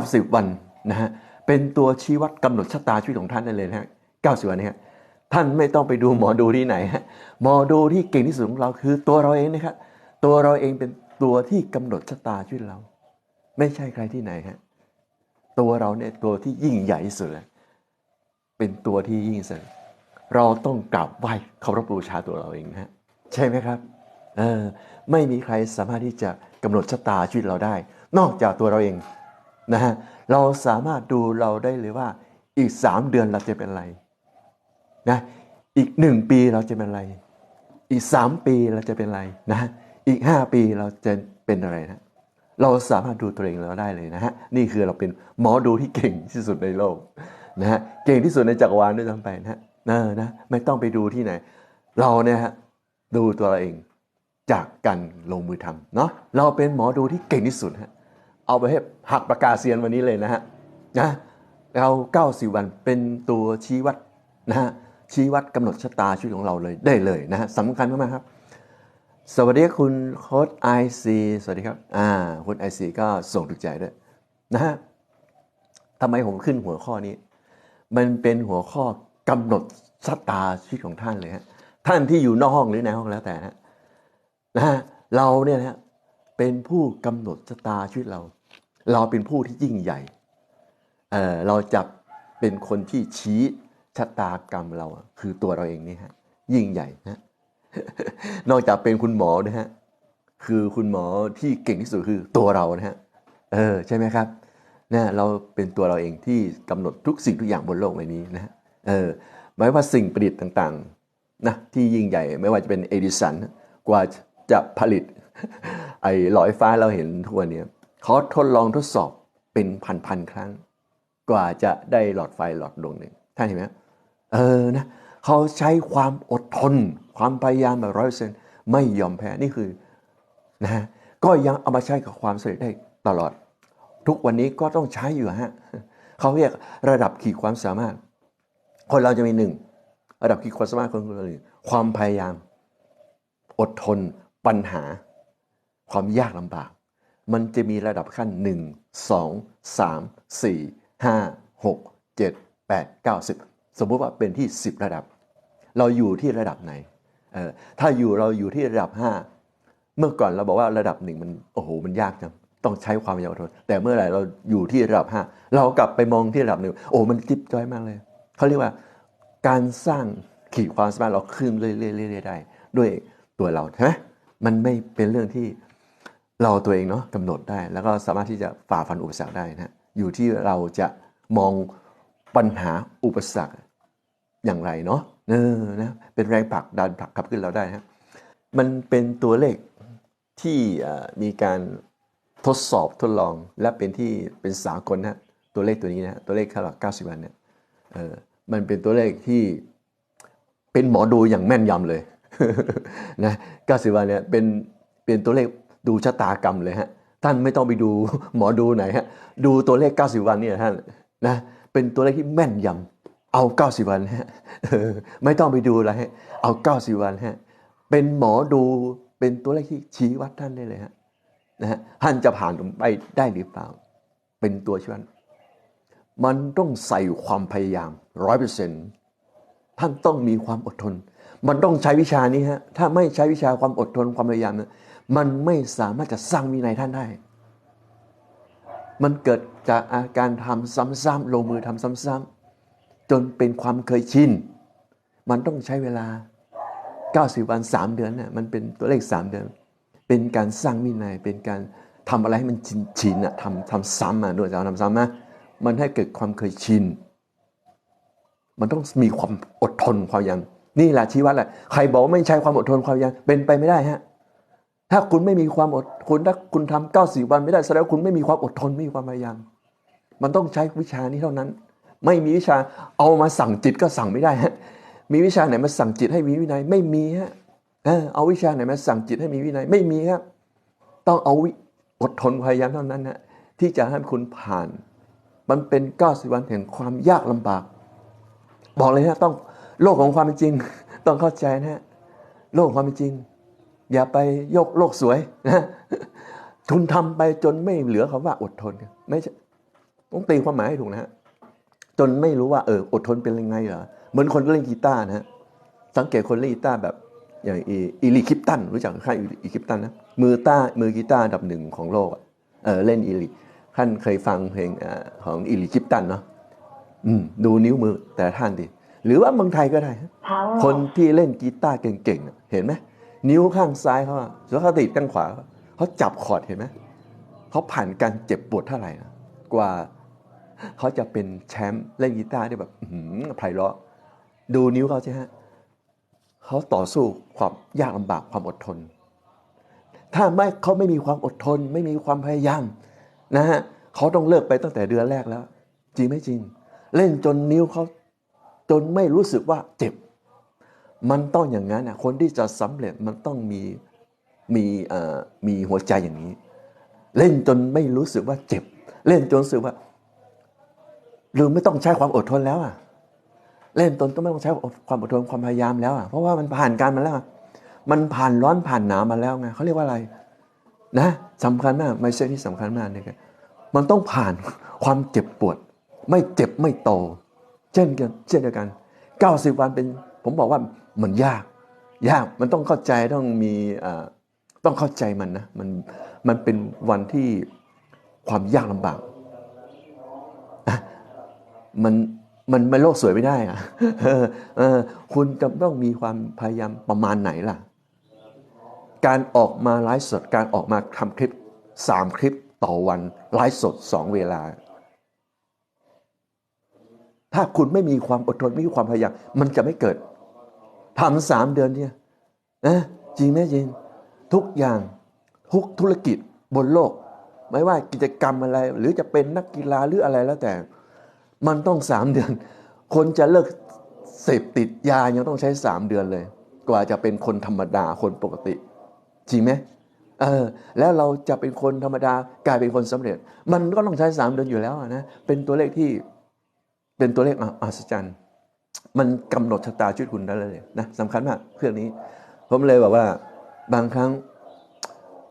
90 วันนะฮะเป็นตัวชี้วัดกำหนดชะตาชีวิตของท่านได้เลยนะฮะ90 วันเนี้ฮะท่านไม่ต้องไปดูหมอดูที่ไหนฮะหมอดูที่เก่งที่สุดของเราคือตัวเราเองนะครับตัวเราเองเป็นตัวที่กำหนดชะตาชีวิตเรา ไม่ใช่ใครที่ไหนฮะตัวเราเนี่ยตัวที่ยิ่งใหญ่ที่สุดเลยเป็นตัวที่ยิ่งสุดเราต้องกราบไหว้เคารพบูชาตัวเราเองนะฮะใช่ไหมครับเออไม่มีใครสามารถที่จะกำหนดชะตาชีวิตเราได้ นอกจากตัวเราเอง นะฮะเราสามารถดูเราได้เลยว่าอีกสามเดือนเราจะเป็นอะไรนะอีกหนึ่งปีเราจะเป็นอะไร อีกสามปีเราจะเป็นอะไรนะอีกห้าปีเราจะเป็นอะไรนะเราสามารถดูตัวเองเราได้เลยนะฮะนี่คือเราเป็นหมอดูที่เก่งที่สุดในโลกนะฮะเก่งที่สุดในจักรวาลด้วยซ้ำไปนะฮะนะไม่ต้องไปดูที่ไหน เราเนี่ยฮะดูตัวเราเองจากการลงมือทำเนาะเราเป็นหมอดูที่เก่งที่สุดฮะ เอาไปให้หักประกาศเซียนวันนี้เลยนะฮะนะเราเก้าสิบวันเป็นตัวชี้วัดนะฮะชี้วัดกำหนดชะตาชีวิตของเราเลยได้เลยนะฮะสำคัญมากๆครับ สวัสดีคุณโค้ดไอซีสวัสดีครับอ่าคุณไอซีก็ส่งถูกใจด้วยนะฮะทำไมผมขึ้นหัวข้อนี้ มันเป็นหัวข้อกำหนดชะตาชีวิตของท่านเลยฮะท่านที่อยู่นอกห้องหรือในห้องแล้วแต่นะนะฮะเราเนี่ยนะฮะ เป็นผู้กำหนดชะตาชีวิตเรา เราเป็นผู้ที่ยิ่งใหญ่เออเราจะเป็นคนที่ชี้ชะตากรรมเราคือตัวเราเองนี่ฮะยิ่งใหญ่นะนอกจากเป็นคุณหมอนะฮะคือคุณหมอที่เก่งที่สุดคือตัวเรานะฮะเออใช่ไหมครับนะเราเป็นตัวเราเองที่กำหนดทุกสิ่งทุกอย่างบนโลกใบนี้นะฮะเออไม่ว่าสิ่งประดิษฐ์ต่างๆนะที่ยิ่งใหญ่ไม่ว่าจะเป็นเอดิสันกว่าจะผลิต ไอ้หลอดไฟฟ้าเราเห็นทุกวันเนี้เขาทดลองทดสอบเป็นพันๆครั้ง กว่าจะได้หลอดไฟหลอดดวงหนึ่งท่านเห็นไหมเออนะเขาใช้ความอดทน ความพยายามแบบร้อยเปอร์เซ็นต์ไม่ยอมแพ้นี่คือนะฮะก็ยังเอามาใช้กับความสำเร็จได้ตลอด ทุกวันนี้ก็ต้องใช้อยู่ฮะเขาเรียกระดับขีดความสามารถ คนเราจะมีหนึ่งระดับขีดความสามารถคนคนหนึ่งความพยายาม อดทนปัญหา ความยากลำบาก มันจะมีระดับขั้น 1 2 3 4 5 6 7 8 9 10 สมมุติว่าเป็นที่ 10 ระดับ เราอยู่ที่ระดับไหนเออถ้าอยู่เราอยู่ที่ระดับ 5 เมื่อก่อนเราบอกว่าระดับหนึ่งมันโอ้โหมันยากจังต้องใช้ความพยายามอดทนแต่เมื่อไหร่เราอยู่ที่ระดับ 5 เรากลับไปมองที่ระดับหนึ่งโอ้มันจิ๊บจ้อยมากเลยเขาเรียกว่าการสร้างขีดความสามารถเราขึ้นเรื่อยๆได้ด้วยตัวเราใช่ไหมมันไม่เป็นเรื่องที่ เราตัวเองเนาะกำหนดได้ แล้วก็สามารถที่จะฝ่าฟันอุปสรรคได้นะอยู่ที่เราจะมองปัญหาอุปสรรคอย่างไรเนาะเออนะเป็นแรงผลักดันผลักขับขึ้นเราได้นะมันเป็นตัวเลขที่มีการทดสอบทดลองและเป็นที่เป็นสากลนะตัวเลขตัวนี้นะตัวเลขขนาด90 วันเนี่ยเออมันเป็นตัวเลขที่เป็นหมอดูอย่างแม่นยำเลยนะ90 วันเนี่ยเป็นเป็นตัวเลข ดูชะตากรรมเลยฮะท่านไม่ต้องไปดูหมอดูไหนฮะดูตัวเลข 90 วันเนี่ยท่านนะเป็นตัวเลขที่แม่นยำเอา 90 วันฮะไม่ต้องไปดูอะไรฮะเอา 90 วันฮะเป็นหมอดูเป็นตัวเลขที่ชี้วัดท่านได้เลยฮะนะฮะท่านจะผ่านไปได้หรือเปล่า เป็นตัวชี้วัดมันต้องใส่ความพยายามร้อยเปอร์เซ็นต์ท่านต้องมีความอดทน มันต้องใช้วิชานี้ฮะถ้าไม่ใช้วิชาความอดทนความพยายามเนี่ยมันไม่สามารถจะสร้างวินัยท่านได้ มันเกิดจากอาการทำซ้ำๆลงมือทำซ้ำๆจนเป็นความเคยชินมันต้องใช้เวลา 90 วัน 3 เดือนน่ะมันเป็นตัวเลข 3 เดือน เป็นการสร้างวินัย เป็นการทำอะไรให้มันชินชินอะทำทำซ้ำอะด้วยจะทำซ้ำนะมันให้เกิดความเคยชิน มันต้องมีความอดทนความยัง นี่แหละชี้วัดแหละใครบอกไม่ใช้ความอดทนความยังเป็นไปไม่ได้ฮะถ้าคุณไม่มีความอดคุณถ้าคุณทำเก้าสี่วันไม่ได้แสดงว่าคุณไม่มีความอดทนไม่มีความพยายามมันต้องใช้วิชานี้เท่านั้น ไม่มีวิชาเอามาสั่งจิตก็สั่งไม่ได้ฮะมีวิชาไหนมาสั่งจิตให้มีวินัยไม่มีฮะเออเอาวิชาไหนมาสั่งจิตให้มีวินัยไม่มีครับ ต้องเอาอดทนพยายามเท่านั้นนะที่จะให้คุณผ่าน มันเป็นเก้าสิบวันแห่งความยากลำบาก บอกเลยนะต้อง โลกของความเป็นจริง ต้องเข้าใจนะฮะโลกความเป็นจริง อย่าไปยกโลกสวยนะคุณทำไปจนไม่เหลือคำว่าอดทนไม่ใช่ต้องตีความหมายให้ถูกนะฮะจนไม่รู้ว่าเอออดทนเป็นยังไงเหรอเหมือนคนเล่นกีตาร์นะฮะสังเกตคนเล่นกีตาร์แบบอย่างอีอีลีคลิปตันรู้จักใครอีลิปตันนะมือต้ามือกีตาร์อันดับหนึ่งของโลกเออเล่นอีลีท่านเคยฟังเพลงของอีลีคลิปตันเนาะอืมดูนิ้วมือแต่ท่านดิ หรือว่าเมืองไทยก็ได้ฮะ Power คนที่เล่นกีตาร์เก่งๆอะเห็นไหมนิ้วข้างซ้ายเขาอะแล้วเขาติดข้างขวาเขาเขาจับคอร์ดเห็นไหมเขาผ่านการเจ็บปวดเท่าไหร่นะกว่าเขาจะเป็นแชมป์เล่นกีตาร์ได้แบบอื้อหือไพเราะดูนิ้วเขาใช่ฮะเขาต่อสู้ความยากลำบากความอดทน ถ้าไม่เขาไม่มีความอดทน ไม่มีความพยายามนะฮะเขาต้องเลิกไปตั้งแต่เดือนแรกแล้ว จริงไหมจริง เล่นจนนิ้วเขา จนไม่รู้สึกว่าเจ็บ มันต้องอย่างนั้นนะคนที่จะสำเร็จมันต้องมีมีเอ่อมีหัวใจอย่างนี้ เล่นจนไม่รู้สึกว่าเจ็บ เล่นจนรู้สึกว่าหรือไม่ต้องใช้ความอดทนแล้วอะเล่นจนต้องไม่ต้องใช้ความอดทนความพยายามแล้วอะเพราะว่ามันผ่านการมาแล้ว มันผ่านร้อนผ่านหนาวมาแล้วไงเขาเรียกว่าอะไร นะสำคัญมากไม่ใช่ที่สำคัญมากเนี่ยมันต้องผ่านความเจ็บปวด ไม่เจ็บไม่โต เช่นกันเช่นเดียวกัน 90 วันเป็นผมบอกว่ามันยาก ยากมันต้องเข้าใจต้องมีต้องเข้าใจมันนะมันมันเป็นวันที่ความยากลำบากมันมันไมันโลกสวยไม่ได้อะคุณจะต้องมีความพยายามประมาณไหนล่ะ การออกมาไลฟ์สดการออกมาทำคลิปสามคลิปต่อวันไลฟ์สดสองเวลา ถ้าคุณไม่มีความอดทนไม่มีความพยายามมันจะไม่เกิดทำสามเดือนเนี่ยนะจริงไหมจริงทุกอย่างทุกธุรกิจบนโลก ไม่ว่ากิจกรรมอะไร หรือจะเป็นนักกีฬาหรืออะไรแล้วแต่ มันต้องสามเดือน คนจะเลิกเสพติดยายังต้องใช้สามเดือนเลย กว่าจะเป็นคนธรรมดาคนปกติ จริงไหมเออแล้วเราจะเป็นคนธรรมดากลายเป็นคนสำเร็จ มันก็ต้องใช้สามเดือนอยู่แล้วนะเป็นตัวเลขที่ เป็นตัวเลขอัศจรรย์มันกำหนดชะตาชีวิตคุณได้เลยนะสำคัญมากเครื่องนี้ ผมเลยบอกว่าบางครั้ง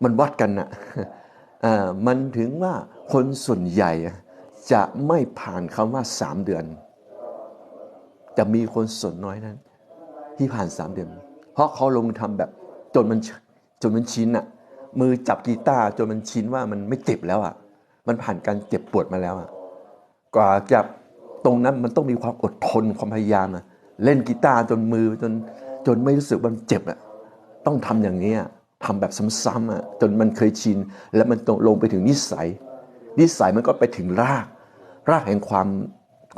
มันวัดกันนะอ่ามันถึงว่าคนส่วนใหญ่จะไม่ผ่านคำว่าสามเดือน จะมีคนส่วนน้อยนั้น ที่ผ่านสามเดือน เพราะเขาลงมือทำแบบจนมันจนมันชินอะมือจับกีตาร์จนมันชินว่ามันไม่เจ็บแล้วอะมันผ่านการเจ็บปวดมาแล้วอะกว่าจะ ตรงนั้นมันต้องมีความอดทนความพยายามอะเล่นกีตาร์จนมือจนจนไม่รู้สึกว่ามันเจ็บอะต้องทำอย่างนี้อะทำแบบซ้ำๆอะจนมันเคยชิน แล้วมันลงไปถึงนิสัย นิสัยมันก็ไปถึงราก รากแห่งความ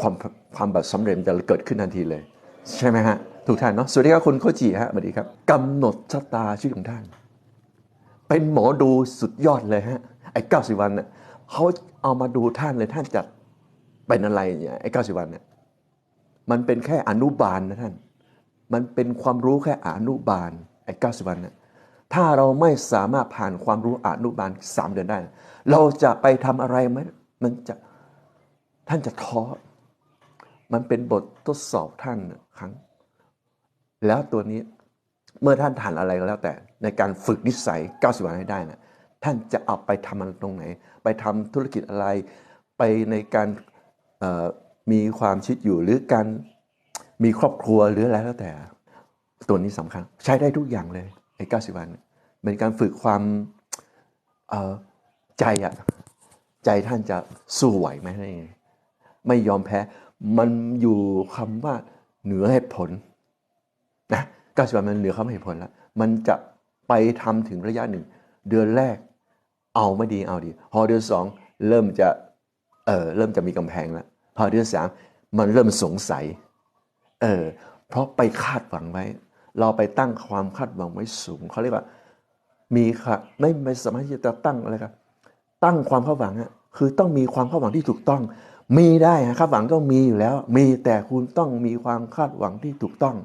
ความความแบบสำเร็จจะเกิดขึ้นทันทีเลย ใช่ไหมฮะถูกท่านเนาะสวัสดีครับคุณโคจิฮะสวัสดีครับกำหนดชะตาชีวิตของท่าน เป็นหมอดูสุดยอดเลยฮะไอ้เก้าสิบวันเน่ยเขาเอามาดูท่านเลยท่านจะ เป็นอะไรเนี่ยไอ้เก้าสิบวันเนี่ยมันเป็นแค่อนุบาลนะท่าน มันเป็นความรู้แค่อนุบาลไอ้เก้าสิบวันเนี่ยถ้าเราไม่สามารถผ่านความรู้อนุบาลสามเดือนได้ เราจะไปทำอะไรไหมมันจะท่านจะท้อ มันเป็นบททดสอบท่านครั้ง แล้วตัวนี้เมื่อท่านทานอะไรก็แล้วแต่ ในการฝึกนิสัย 90 วันให้ได้นะท่านจะเอาไปทำมันตรงไหน ไปทำธุรกิจอะไร ไปในการ มีความชิดอยู่หรือการมีครอบครัวหรืออะไรแล้วแต่ ตัวนี้สำคัญ ใช้ได้ทุกอย่างเลยไอ้90วันเนี่ยเป็นการฝึกความใจอะใจท่านจะสู้ไหวไหมนั่นเองไม่ยอมแพ้มันอยู่คำว่าเหนือเหตุผลนะเก้าสิบวันมันเหนือคำเหตุผลแล้วมันจะไปทำถึงระยะหนึ่ง เดือนแรกเอาไม่ดีเอาดี พอเดือนสองเริ่มจะเออเริ่มจะมีกำแพงแล้ว พอเดือนสามมันเริ่มสงสัย เออ เพราะไปคาดหวังไว้ เราไปตั้งความคาดหวังไว้สูง เขาเรียกว่า มีค่ะไม่ไม่สามารถที่จะตั้งอะไรครับ ตั้งความคาดหวังอะคือต้องมีความคาดหวังที่ถูกต้อง มีได้คาดหวังก็มีอยู่แล้ว มีแต่คุณต้องมีความคาดหวังที่ถูกต้อง